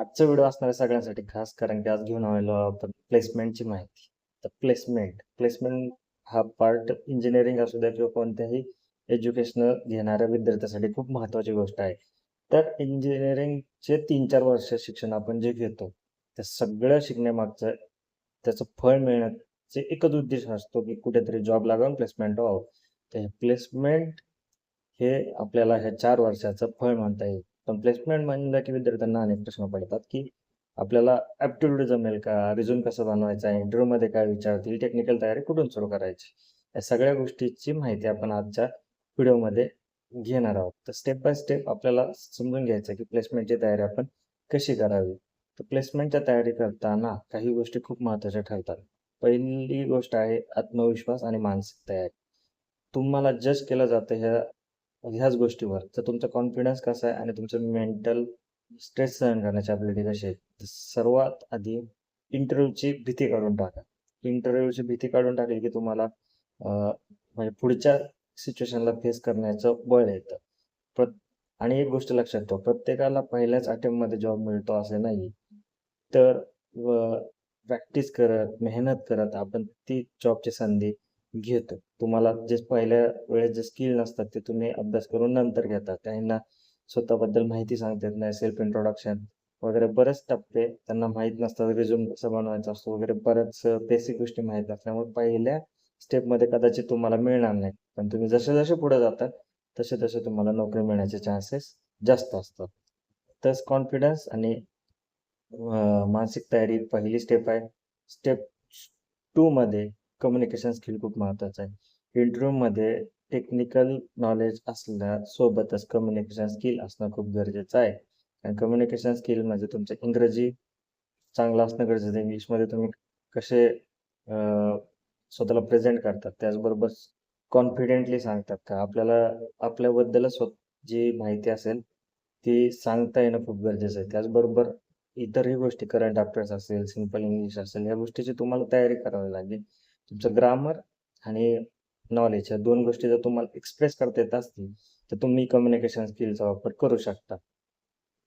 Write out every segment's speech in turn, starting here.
आजचा व्हिडिओ असणार आहे सगळ्यांसाठी खास कारण की आज घेऊन आलेलो आपण प्लेसमेंटची माहिती. तर प्लेसमेंट प्लेसमेंट हा पार्ट इंजिनिअरिंग असू द्या किंवा कोणत्याही एज्युकेशनल घेणाऱ्या विद्यार्थ्यासाठी खूप महत्त्वाची गोष्ट आहे. तर इंजिनिअरिंगचे तीन चार वर्ष शिक्षण आपण जे घेतो त्या सगळं शिकण्यामागचं त्याचं फळ मिळण्याचे एकच उद्देश असतो की कुठेतरी जॉब लागून प्लेसमेंट व्हावं. तर प्लेसमेंट हे आपल्याला ह्या चार वर्षाचं फळ म्हणता येईल. पण प्लेसमेंट म्हणलं की विद्यार्थ्यांना अनेक प्रश्न पडतात की आपल्याला ॲप्टिट्यूड जमेल का? रिझ्यूम कसा बनवायचा इंटरव्ह्यूमध्ये काय विचारतील? टेक्निकल तयारी कुठून सुरू करायची? या सगळ्या गोष्टीची माहिती आपण आजच्या व्हिडिओमध्ये घेणार आहोत. तर स्टेप बाय स्टेप आपल्याला समजून घ्यायचं की प्लेसमेंटची तयारी आपण कशी करावी? तर प्लेसमेंटच्या तयारी करताना काही गोष्टी खूप महत्त्वाच्या ठरतात. पहिली गोष्ट आहे आत्मविश्वास आणि मानसिक तयारी. तुम्हाला जज केलं जातं ह्या म्हणजे ह्याच गोष्टीवर. तर तुमचा कॉन्फिडन्स कसा आहे आणि तुमचं मेंटल स्ट्रेस सहन करण्याची ॲबिलिटी कशी आहे? सर्वात आधी इंटरव्ह्यूची भीती काढून टाका. इंटरव्ह्यूची भीती काढून टाकली की तुम्हाला म्हणजे पुढच्या सिच्युएशनला फेस करण्याचं बळ येतं. प्र आणि एक गोष्ट लक्षात ठेवा प्रत्येकाला पहिल्याच अटेम्प्टमध्ये जॉब मिळतो असे नाही. तर प्रॅक्टिस करत मेहनत करत आपण ती जॉबची संधी घेतो. तुम्हाला जे पहिल्या वेळेस जे स्किल नसतात ते तुम्ही अभ्यास करून नंतर घेता. त्यांना स्वतःबद्दल माहिती सांगता येत नाही. सेल्फ इंट्रोडक्शन वगैरे बरेच टप्पे त्यांना माहीत नसतात. रिझ्यूम कसं बनवायचा असतो वगैरे बऱ्याच बेसिक गोष्टी माहीत असल्यामुळे पहिल्या स्टेपमध्ये कदाचित तुम्हाला मिळणार नाही. पण तुम्ही जसे जसे पुढे जातात तसे तसे तुम्हाला नोकरी मिळण्याचे चान्सेस जास्त असतात. तस कॉन्फिडन्स आणि मानसिक तयारी पहिली स्टेप आहे. स्टेप टू मध्ये कम्युनिकेशन स्किल खूप महत्वाचं आहे. इंटरव्ह्यूमध्ये टेक्निकल नॉलेज असल्यासोबतच कम्युनिकेशन स्किल असणं खूप गरजेचं आहे. आणि कम्युनिकेशन स्किल म्हणजे तुमचं इंग्रजी चांगलं असणं गरजेचं आहे. इंग्लिशमध्ये तुम्ही कसे स्वतःला प्रेझेंट करतात त्याचबरोबर कॉन्फिडेंटली सांगतात का? आपल्याला आपल्याबद्दलच जी माहिती असेल ती सांगता येणं खूप गरजेचं आहे. त्याचबरोबर इतरही गोष्टी करंट अफेअर्स असेल सिंपल इंग्लिश असेल या गोष्टीची तुम्हाला तयारी करावी लागेल. तुमचं ग्रामर आणि नॉलेज या दोन गोष्टी जर तुम्हाला एक्सप्रेस करता येत असतील तर तुम्ही कम्युनिकेशन स्किलचा वापर करू शकता.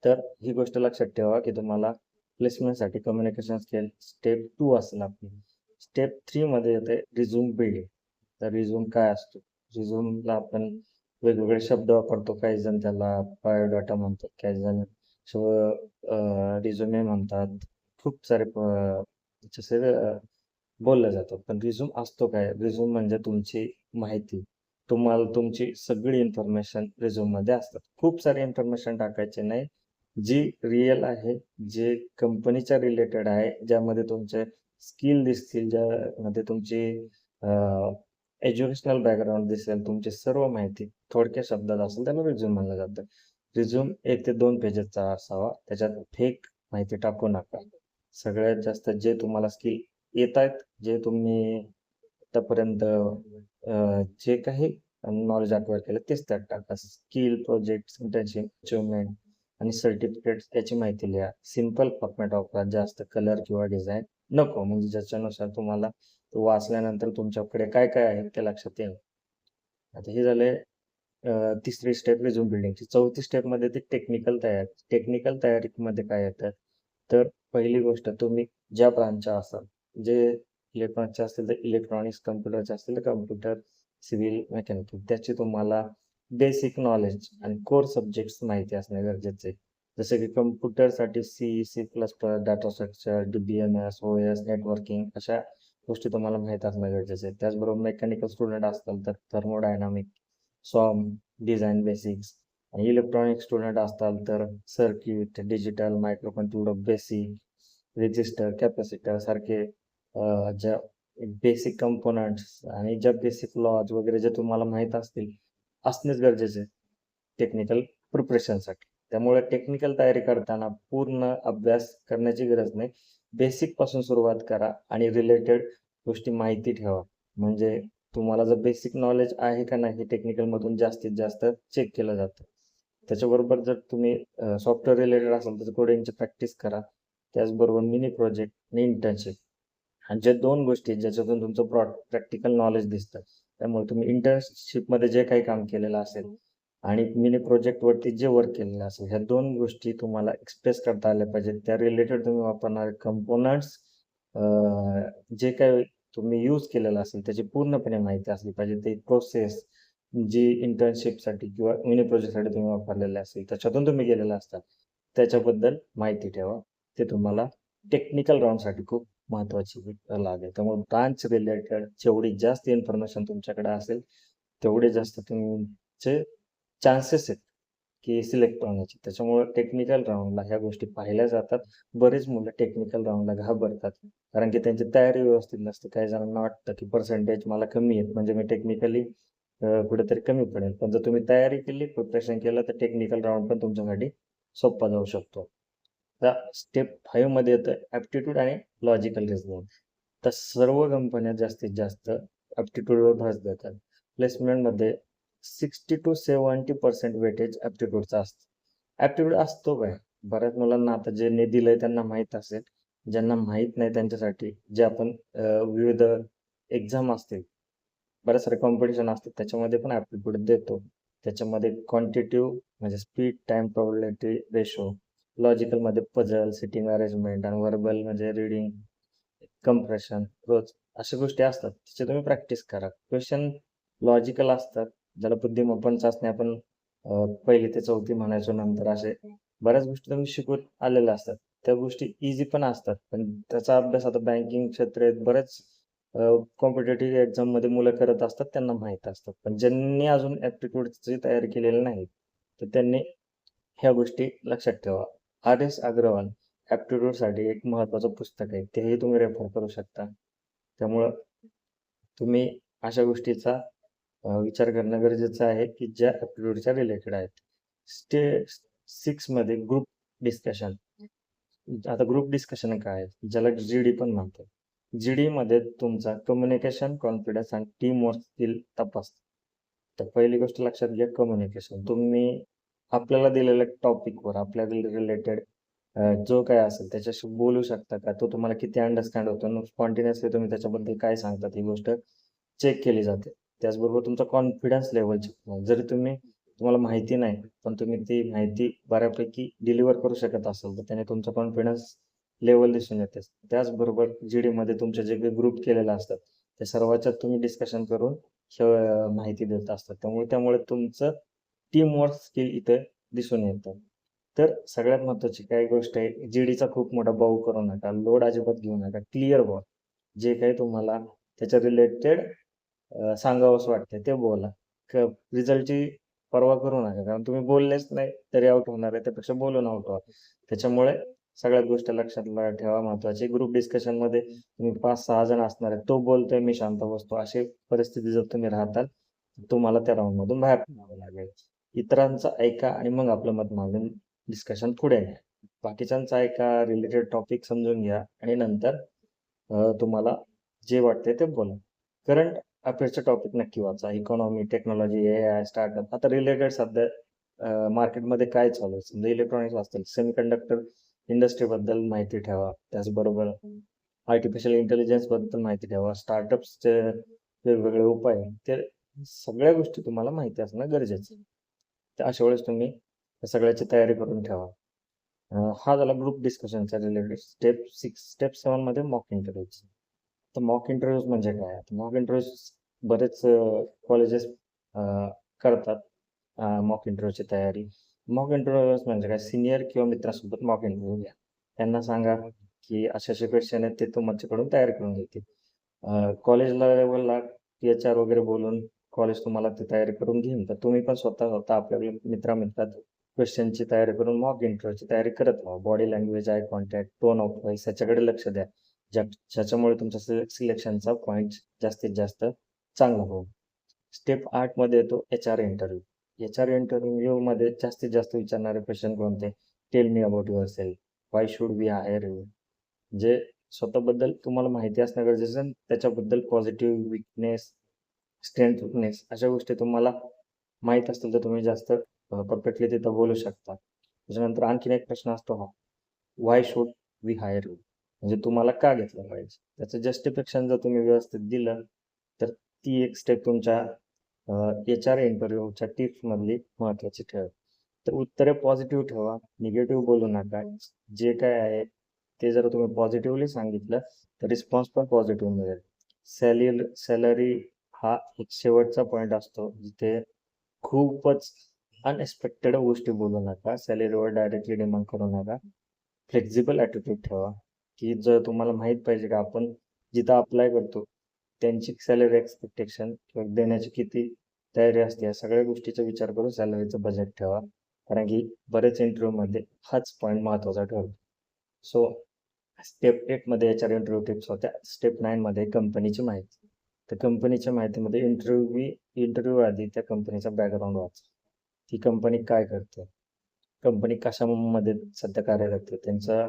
तर ही गोष्ट लक्षात ठेवा की तुम्हाला प्लेसमेंटसाठी कम्युनिकेशन स्किल स्टेप टू असेल आपली स्टेप थ्रीमध्ये येते रिझ्यूम बिल्डिंग तर रिझ्यूम काय असतो? रिझ्यूमला आपण वेगवेगळे शब्द वापरतो. काही जण त्याला बायोडाटा म्हणतात काही जण रिझ्युमे म्हणतात. खूप सारे जसे बोललं जातं. पण रिझ्यूम असतो काय? रिझ्यूम म्हणजे तुमची माहिती. तुम्हाला तुमची सगळी इन्फॉर्मेशन रिझ्यूममध्ये असतात. खूप सारी इन्फॉर्मेशन टाकायचे नाही. जी रिअल आहे जे कंपनीच्या रिलेटेड आहे ज्यामध्ये तुमचे स्किल दिसतील ज्यामध्ये तुमची एज्युकेशनल बॅकग्राऊंड दिसेल तुमची सर्व माहिती थोडक्या शब्दात असेल त्याला रिझ्यूम म्हणलं जातं. रिझ्यूम एक ते दोन पेजेसचा असावा. त्याच्यात फेक माहिती टाकू नका. सगळ्यात जास्त जे तुम्हाला स्किल येत आहेत जे तुम्ही आतापर्यंत जे काही नॉलेज अक्वायर केलं तेच त्यात टाका. स्किल प्रोजेक्ट इंटर्नशिप अचिव्हमेंट आणि सर्टिफिकेट याची माहिती लिहा. सिंपल फॉर्मॅट वापरा. जास्त कलर किंवा डिझाईन नको. म्हणजे ज्याच्यानुसार तुम्हाला तो वाचल्यानंतर तुमच्याकडे काय काय आहे ते लक्षात येईल. आता हे झाले तिसरी स्टेप रिझ्यूम बिल्डिंगची चौथी स्टेपमध्ये ते टेक्निकल तयारी. टेक्निकल तयारीमध्ये काय येतं? तर पहिली गोष्ट तुम्ही ज्या ब्रांचच्या असाल जे इलेक्ट्रॉनिक्सचे असतील तर इलेक्ट्रॉनिक्स कम्प्युटरचे असतील तर कम्प्युटर सिव्हिल मेकॅनिकल त्याची तुम्हाला बेसिक नॉलेज आणि कोर सब्जेक्ट्स माहिती असणे गरजेचे आहे. जसे की कम्प्युटरसाठी C C plus plus data structure D B M S O S networking अशा गोष्टी तुम्हाला माहीत असणं गरजेचं आहे त्याचबरोबर मेकॅनिकल स्टुडंट असतील तर थर्मोडायनामिक सॉम डिझाईन बेसिक्स आणि इलेक्ट्रॉनिक स्टुडंट असताल तर circuit digital microcontroller basic resistor capacitor सारखे ज्या बेसिक कंपोनंट्स आणि ज्या बेसिक लॉज वगैरे जे तुम्हाला माहीत असतील असणेच गरजेचे आहे टेक्निकल प्रिपरेशनसाठी त्यामुळे टेक्निकल तयारी करताना पूर्ण अभ्यास करण्याची गरज नाही. बेसिकपासून सुरुवात करा आणि रिलेटेड गोष्टी माहिती ठेवा. म्हणजे तुम्हाला जर बेसिक नॉलेज आहे का नाही हे टेक्निकल मधून जास्तीत जास्त चेक केलं जातं. त्याच्याबरोबर जर तुम्ही सॉफ्टवेअर रिलेटेड असाल तर कोडिंगची प्रॅक्टिस करा. त्याचबरोबर मिनी प्रोजेक्ट आणि इंटर्नशिप आणि ज्या दोन गोष्टी आहेत, ज्याच्यातून तुमचं प्रॉ प्रॅक्टिकल नॉलेज दिसतं त्यामुळे तुम्ही internship मध्ये जे काही काम केलेलं असेल आणि मिनी प्रोजेक्ट वरती जे वर्क केलेलं असेल ह्या दोन गोष्टी तुम्हाला एक्सप्रेस करता आल्या पाहिजेत. त्या रिलेटेड तुम्ही वापरणारे कंपोनंट्स जे काही तुम्ही यूज केलेलं असेल त्याची पूर्णपणे माहिती असली पाहिजे. ते प्रोसेस जी इंटर्नशिपसाठी किंवा मिनी प्रोजेक्टसाठी तुम्ही वापरलेले असेल त्याच्यातून तुम्ही गेलेला असतात त्याच्याबद्दल माहिती ठेवा. ते तुम्हाला टेक्निकल राऊंडसाठी खूप महत्वाची लागेल. त्यामुळे ब्रांच रिलेटेड जेवढी जास्त इन्फॉर्मेशन तुमच्याकडे असेल तेवढे जास्त तुमचे चान्सेस आहेत की सिलेक्ट होण्याचे. त्याच्यामुळे टेक्निकल राऊंडला ह्या गोष्टी पाहिल्या जातात. बरेच मुलं टेक्निकल राऊंडला घाबरतात. कारण की त्यांची तयारी व्यवस्थित नसते. काही जणांना वाटतं की पर्सेंटेज मला कमी आहेत. म्हणजे मी टेक्निकली कुठेतरी कमी पडेल. पण जर तुम्ही तयारी केली प्रिपरेशन केलं तर टेक्निकल राऊंड पण तुमच्यासाठी सोपा जाऊ शकतो. स्टेप फाईव्हमध्ये येतं ॲप्टिट्यूड आणि लॉजिकल रिझनिंग तर सर्व कंपन्या जास्तीत जास्त ॲप्टिट्यूडवर भर देतात. प्लेसमेंटमध्ये sixty to seventy percent weightage ॲप्टिट्यूडचा असतो. ॲप्टिट्यूड असतो काय? बऱ्याच मुलांना आता जे ने दिलंय त्यांना माहीत असेल. ज्यांना माहीत नाही त्यांच्यासाठी जे आपण विविध एक्झाम असतील बऱ्याच सारे कॉम्पिटिशन असतात त्याच्यामध्ये पण ॲप्टिट्यूड देतो. त्याच्यामध्ये क्वांटिटिव्ह म्हणजे स्पीड टाइम प्रॉबिलिटी रेशो लॉजिकलमध्ये पझल सिटिंग अरेंजमेंट आणि वर्बल म्हणजे रिडिंग कम्प्रेशन रोज अशा गोष्टी असतात. त्याची तुम्ही प्रॅक्टिस करा. क्वेश्चन लॉजिकल असतात. ज्याला बुद्धिमत्पण चाचणी आपण पहिली ते चौथी म्हणायचो नंतर असे बऱ्याच गोष्टी तुम्ही शिकवत आलेल्या असतात. त्या गोष्टी इझी पण असतात. पण त्याचा अभ्यास आता बँकिंग क्षेत्र बरेच कॉम्पिटेटिव्ह एक्झाममध्ये मुलं करत असतात. त्यांना माहीत असतात. पण ज्यांनी अजून ऍप्टिट्यूडची तयारी केलेली नाही तर त्यांनी ह्या गोष्टी लक्षात ठेवा. आर एस अग्रवाल ॲप्टिट्यूडसाठी एक महत्त्वाचं पुस्तक आहे. तेही तुम्ही रेफर करू शकता. त्यामुळं तुम्ही अशा गोष्टीचा विचार करणं गरजेचं आहे की ज्या ॲप्टिट्यूडच्या रिलेटेड आहेत. स्टे सिक्समध्ये ग्रुप डिस्कशन आता ग्रुप डिस्कशन काय आहे? ज्याला जी डी पण म्हणतो जी डी मध्ये तुमचा कम्युनिकेशन कॉन्फिडन्स आणि टीम वर्क स्किल तपास. तर पहिली गोष्ट लक्षात घ्या कम्युनिकेशन तुम्ही आपल्याला दिलेल्या टॉपिकवर आपल्या रिलेटेड जो काय असेल त्याच्याशी बोलू शकता का? तो तुम्हाला किती अंडरस्टँड होतो कॉन्टिन्युअसली तुम्ही त्याच्याबद्दल काय सांगतात ही गोष्ट चेक केली जाते. त्याचबरोबर तुमचा कॉन्फिडन्स लेवल चेक जरी तुम्ही तुम्हाला माहिती नाही पण तुम्ही ती माहिती बऱ्यापैकी डिलिव्हर करू शकत असाल तर त्याने तुमचा कॉन्फिडन्स लेवल दिसून येते. त्याचबरोबर जी डीमध्ये तुमचे जे काही ग्रुप केलेले असतात त्या सर्वांच्यात तुम्ही डिस्कशन करून माहिती देत असतात. त्यामुळे त्यामुळे तुमचं टीमवर्क स्किल इथे दिसून येतं. तर सगळ्यात महत्वाची काय गोष्ट आहे जीडीचा खूप मोठा भाऊ करू नका लोड अजिबात घेऊ नका क्लिअर बॉल. जे काही तुम्हाला त्याच्या रिलेटेड सांगावंच वाटते ते बोला. रिझल्टची परवा करू नका कारण तुम्ही बोललेच नाही तरी आउट होणार आहे त्यापेक्षा बोलून आउट व्हा त्याच्यामुळे सगळ्यात गोष्ट लक्षात ठेवा महत्वाची ग्रुप डिस्कशनमध्ये तुम्ही पाच सहा जण असणार आहे तो बोलतोय मी शांत बसतो. अशी परिस्थिती जर तुम्ही राहताल तुम्हाला त्या राऊंड मधून बाहेर पडावं लागेल. इतरांचं ऐका आणि मग आपलं मत मागून डिस्कशन पुढे घ्या बाकीच्यांचं ऐका रिलेटेड टॉपिक समजून घ्या आणि नंतर तुम्हाला जे वाटते ते बोला. करंट अफेअर्सचे टॉपिक नक्की वाचा. Economy technology A I startup आता रिलेटेड सध्या मार्केटमध्ये काय चालू आहे? समजा इलेक्ट्रॉनिक्स असतील सेमीकंडक्टर इंडस्ट्रीबद्दल माहिती ठेवा. त्याचबरोबर आर्टिफिशियल इंटेलिजन्सबद्दल माहिती ठेवा. स्टार्टअप्सचे वेगवेगळे उपाय. ते सगळ्या गोष्टी तुम्हाला माहिती असणं गरजेचं तर अशा वेळेस तुम्ही सगळ्याची तयारी करून ठेवा. हा झाला ग्रुप डिस्कशनचा रिलेटेड स्टेप सिक्स स्टेप सेवनमध्ये मॉक इंटरव्ह्यूज तर मॉक इंटरव्ह्यूज म्हणजे काय? मॉक इंटरव्ह्यूज बरेच कॉलेजेस करतात मॉक इंटरव्ह्यूची तयारी. मॉक इंटरव्ह्यूज म्हणजे काय? सिनियर किंवा मित्रासोबत मॉक इंटरव्ह्यू घ्या. त्यांना सांगा की असे असे क्वेश्चन आहेत ते तुमच्याकडून तयार करून घेतील. कॉलेजला लेवलला एच आर वगैरे बोलून कॉलेज तुम्हाला ते तयारी करून घेईन. तर तुम्ही पण स्वतः स्वतः आपल्या मित्रामित्रात क्वेश्चनची तयारी करून मॉक इंटरव्ह्यूची तयारी करत राहा. Body language eye contact tone of voice याच्याकडे लक्ष द्या. ज्या ज्याच्यामुळे तुमच्या सिलेक्शनचा पॉईंट जास्तीत जास्त चांगला होईल. स्टेप आठमध्ये येतो H R interview H R interview मध्ये जास्तीत जास्त विचारणारे क्वेश्चन कोणते? Tell me about your self why should be hire you जे स्वतःबद्दल तुम्हाला माहिती असणं गरजेचं त्याच्याबद्दल पॉझिटिव्ह विकनेस स्ट्रेंथ विकनेस अशा गोष्टी तुम्हाला माहीत असतील तर तुम्ही जास्त परफेक्टली तिथं बोलू शकता. त्याच्यानंतर आणखीन एक प्रश्न असतो हा why should we hire you म्हणजे तुम्हाला का घेतलं पाहिजे? त्याचं जस्टिफिकेशन जर तुम्ही व्यवस्थित दिलं तर ती एक स्टेप तुमच्या एच आर इंटरव्ह्यूच्या टिप्समधली महत्वाची ठेवा तर उत्तरे पॉझिटिव्ह ठेवा निगेटिव्ह बोलू नका. जे काय आहे ते जर तुम्ही पॉझिटिव्हली सांगितलं तर रिस्पॉन्स पण पॉझिटिव्ह मिळेल. सॅलरी सॅलरी हा एक शेवटचा पॉईंट असतो जिथे खूपच अनएक्सपेक्टेड गोष्टी बोलू नका सॅलरीवर डायरेक्टली डिमांड करू नका. फ्लेक्झिबल ॲटिट्यूड ठेवा की जर तुम्हाला माहीत पाहिजे का आपण जिथं अप्लाय करतो त्यांची सॅलरी एक्सपेक्टेशन किंवा देण्याची किती तयारी असते या सगळ्या गोष्टीचा विचार करून सॅलरीचं बजेट ठेवा. कारण की बरेच इंटरव्ह्यूमध्ये हाच पॉईंट महत्त्वाचा ठरतो. सो स्टेप एटमध्ये याच्या इंटरव्ह्यू टिप्स होत्या. स्टेप नाईनमध्ये कंपनीची माहिती. तर कंपनीच्या माहितीमध्ये इंटरव्ह्यू इंटरव्ह्यू आधी त्या कंपनीचा बॅकग्राऊंड वाच ती कंपनी काय करते? कंपनी कशामध्ये सध्या कार्यरत आहे? त्यांचा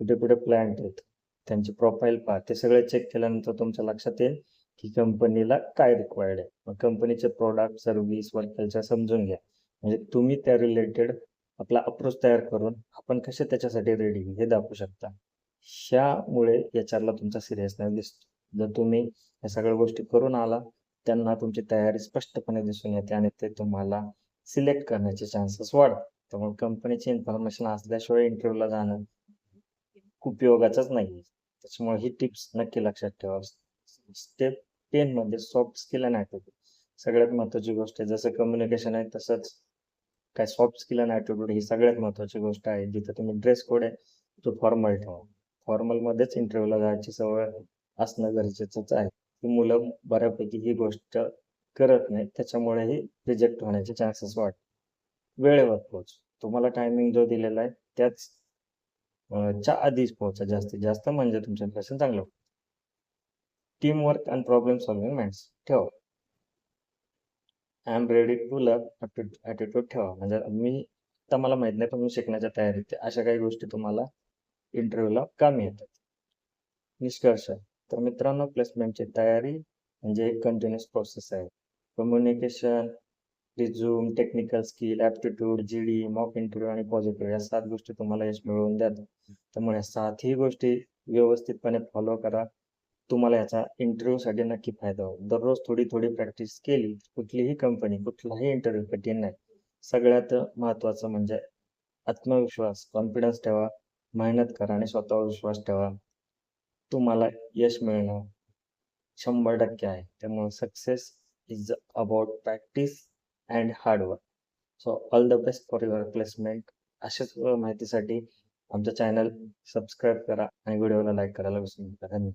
कुठे कुठे प्लॅन्ट आहेत? त्यांची प्रोफाईल पहा. ते सगळे चेक केल्यानंतर तुमच्या लक्षात येईल की कंपनीला काय रिक्वायर्ड आहे. मग कंपनीचे प्रोडक्ट सर्व्हिस वर्क कल्चर समजून घ्या. म्हणजे तुम्ही त्या रिलेटेड आपला अप्रोच तयार करून आपण कसे त्याच्यासाठी रेडी हे दाखवू शकता. ह्यामुळे याच्यातला तुमचा सिरियसनेस दिसतो. जर तुम्ही या सगळ्या गोष्टी करून आला त्यांना तुमची तयारी स्पष्टपणे दिसून येते आणि ते तुम्हाला सिलेक्ट करण्याचे चान्सेस वाढतात. त्यामुळे कंपनीची इन्फॉर्मेशन असल्याशिवाय इंटरव्ह्यूला जाणं उपयोगाचाच नाही. त्याच्यामुळे ही टिप्स नक्की लक्षात ठेवा. स्टेप टेन मध्ये सॉफ्ट स्किल आणि ॲटिट्यूड सगळ्यात महत्वाची गोष्ट आहे जसं कम्युनिकेशन आहे तसंच काय सॉफ्ट स्किल आणि ॲटिट्यूड ही सगळ्यात महत्वाची गोष्ट आहे. जिथं तुम्ही ड्रेस कोड आहे तो फॉर्मल ठेवा. फॉर्मल मध्येच इंटरव्ह्यूला जायची सवय असणं गरजेचंच आहे. ही मुलं बऱ्यापैकी ही गोष्ट करत नाही त्याच्यामुळे ही रिजेक्ट होण्याचे चान्सेस वाढ वेळेवर पोहोच. तुम्हाला टायमिंग जो दिलेला आहे त्याच च्या आधीच पोहोचा जास्तीत जास्त म्हणजे तुमचं इम्प्रेशन चांगलं team work and problem solving minds ठेवा. I am ready to learn attitude ठेवा. म्हणजे मी आता मला माहीत नाही पण मी शिकण्याच्या तयारीत अशा काही गोष्टी तुम्हाला इंटरव्ह्यूला कामी येतात. निष्कर्ष. तर मित्रांनो प्लेसमेंटची तयारी म्हणजे एक कंटिन्युअस प्रोसेस आहे. Communication resume technical skill aptitude G D mock interview आणि पॉझिटिव्ह या सात गोष्टी तुम्हाला यश मिळवून द्यात. त्यामुळे सातही गोष्टी व्यवस्थितपणे फॉलो करा. तुम्हाला याचा इंटरव्ह्यूसाठी नक्की फायदा होईल. दररोज थोडी थोडी प्रॅक्टिस केली कुठलीही कंपनी कुठलाही इंटरव्ह्यू कठीण नाही. सगळ्यात महत्त्वाचं म्हणजे आत्मविश्वास कॉन्फिडन्स ठेवा मेहनत करा आणि स्वतःवर विश्वास ठेवा. तुम्हाला यश मिळणं शंभर टक्के आहे. त्यामुळे success is about practice and hard work so all the best for your placement अशाच माहितीसाठी आमचं चॅनल सबस्क्राईब करा आणि व्हिडिओला लाईक करायला विसरू नका. धन्यवाद.